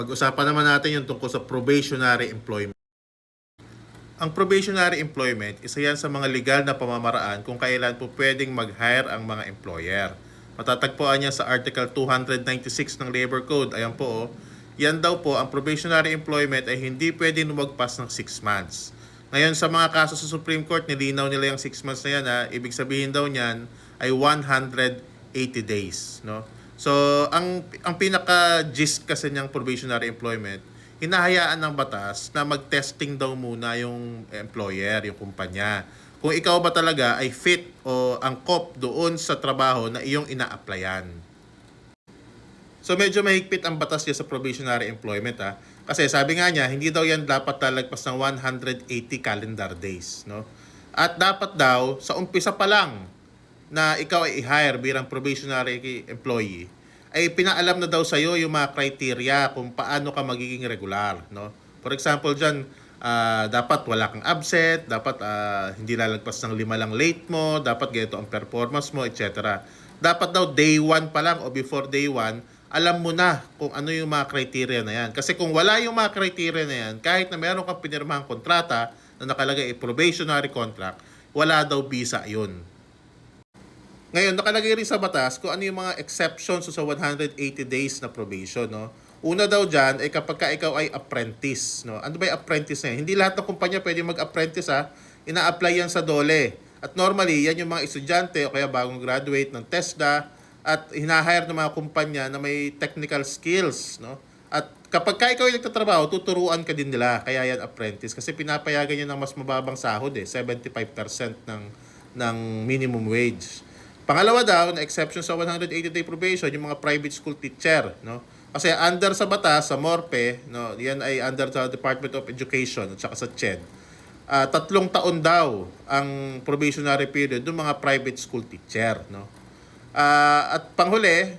Pag-usapan naman natin yung tungkol sa probationary employment. Ang probationary employment, isa yan sa mga legal na pamamaraan kung kailan po pwedeng mag-hire ang mga employer. Matatagpuan niya sa Article 296 ng Labor Code. Ayan po, oh. yan daw po, ang probationary employment ay hindi pwedeng lumagpas ng 6 months. Ngayon, sa mga kaso sa Supreme Court, nilinaw nila yung 6 months na yan. Ha? Ibig sabihin daw niyan ay 180 days. No? So, ang, ang pinaka-gist kasi niyang probationary employment, hinahayaan ng batas na mag-testing daw muna yung employer, yung kumpanya. Kung ikaw ba talaga ay fit o angkop doon sa trabaho na iyong ina-applyan. So medyo mahigpit ang batas niya sa probationary employment ha. Kasi sabi nga niya, hindi daw yan dapat lalagpas ng 180 calendar days. No? At dapat daw, sa umpisa pa lang na ikaw ay i-hire bilang probationary employee, ay pinaalam na daw sa iyo yung mga criteria kung paano ka magiging regular, no? For example, diyan dapat wala kang absent, dapat ah, hindi lalagpas ng lima lang late mo, dapat ganito ang performance mo, etc. Dapat daw day one pa lang o before day one, alam mo na kung ano yung mga criteria na yan. Kasi kung wala yung mga criteria na yan, kahit na meron kang pinirmahang kontrata na nakalagay ay probationary contract, wala daw visa yun. Ngayon, nakalagay rin sa batas kung ano yung mga exceptions sa 180 days na probation, no? Una daw dyan ay kapag ka ikaw ay apprentice, no? Ano ba yung apprentice na yan? Hindi lahat ng kumpanya pwede mag-apprentice, ha? Ina-apply yan sa DOLE. At normally, yan yung mga estudyante o kaya bagong graduate ng TESDA at hinahire ng mga kumpanya na may technical skills, no? At kapag ka ikaw ay nagtatrabaho, tuturuan ka din nila. Kaya yan apprentice. Kasi pinapayagan yan ng mas mababang sahod eh. 75% ng, ng minimum wage. Pangalawa daw, na exception sa 180-day probation, yung mga private school teacher, no? Kasi under sa batas, sa MORPE, no, yan ay under sa Department of Education at saka sa CHED. Ah, tatlong taon daw ang probationary period ng mga private school teacher, no? Ah, at panghuli,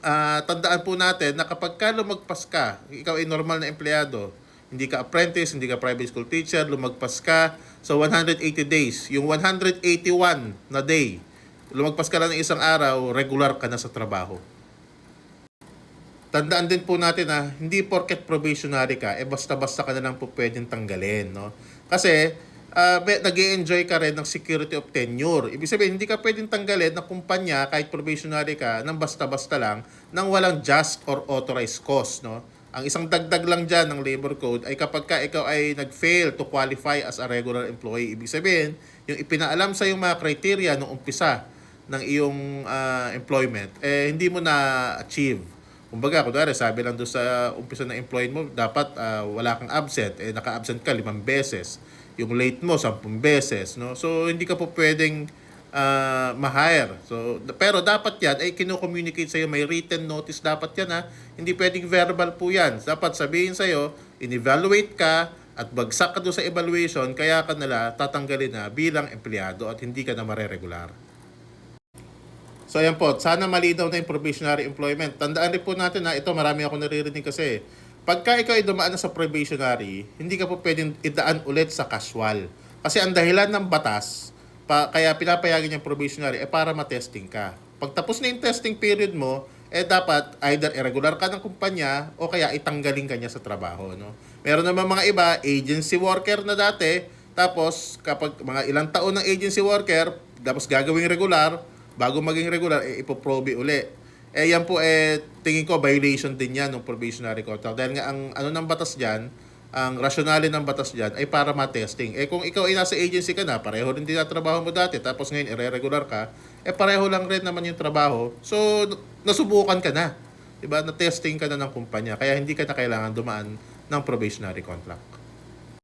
ah, tandaan po natin na kapag ka lumagpas ka, ikaw ay normal na empleyado, hindi ka apprentice, hindi ka private school teacher, lumagpas ka sa 180 days, yung 181 na day, lumagpas ka lang ng isang araw, regular ka na sa trabaho. Tandaan din po natin na hindi porket probationary ka, eh basta-basta ka na lang po pwedeng tanggalin. No? Kasi uh, nag enjoy ka rin ng security of tenure. Ibig sabihin, hindi ka pwedeng tanggalin ng kumpanya kahit probationary ka ng basta-basta lang nang walang just or authorized cause. No? Ang isang dagdag lang dyan ng labor code ay kapag ka ikaw ay nag-fail to qualify as a regular employee. Ibig sabihin, yung ipinaalam sa yung mga criteria nung umpisa ng iyong ah, employment, eh hindi mo na-achieve. Kumbaga, kunwari, sabi lang doon sa umpisa ng employment mo, dapat ah, wala kang absent. Eh, naka-absent ka limang beses. Yung late mo, sampung beses. No? So, hindi ka po pwedeng ah, ma-hire. So, pero dapat yan, ay kino-communicate sa'yo, may written notice dapat yan ha. Hindi pwedeng verbal po yan. Dapat sabihin sa'yo, in-evaluate ka, at bagsak ka doon sa evaluation, kaya ka nila tatanggalin na bilang empleyado at hindi ka na mareregular. So ayan po, sana malinaw na yung probationary employment. Tandaan rin po natin na ito marami ako naririnig kasi pagka ikaw ay dumaan na sa probationary, hindi ka po pwedeng idaan ulit sa casual. Kasi ang dahilan ng batas, pa, kaya pinapayagan yung probationary, eh para matesting ka. Pag tapos na yung testing period mo, eh dapat either irregular ka ng kumpanya o kaya itanggalin ka niya sa trabaho. No? Meron naman mga iba, agency worker na dati, tapos kapag mga ilang taon ng agency worker, tapos gagawing regular, bago maging regular, eh, ipoprobe uli. Eh, yan po, eh, tingin ko, violation din yan ng probationary contract. Dahil nga, ang ano ng batas dyan, ang rationale ng batas dyan ay para ma-testing. Eh, kung ikaw ay nasa agency ka na, pareho rin din trabaho mo dati, tapos ngayon, ire-regular ka, eh, pareho lang rin naman yung trabaho. So, nasubukan ka na. Diba? Na-testing ka na ng kumpanya. Kaya hindi ka na kailangan dumaan ng probationary contract.